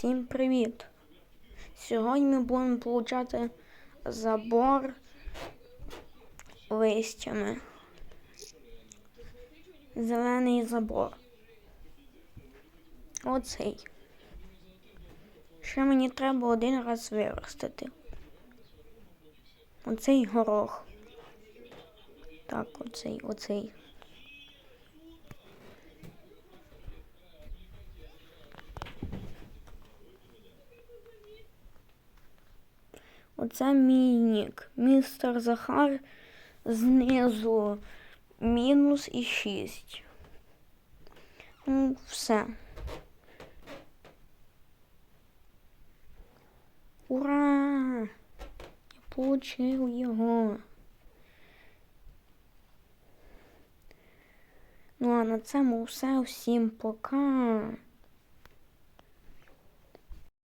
Всім привіт! Сьогодні ми будемо получати забор листями. Зелений забор. Оцей. Ще мені треба один раз виростити. Оцей горох. Так, оцей, оцей. Оце мій нік. Містер Захар знизу мінус і 6. Ну, все. Ура! Я получив його. Ну а на цьому все. Всім пока.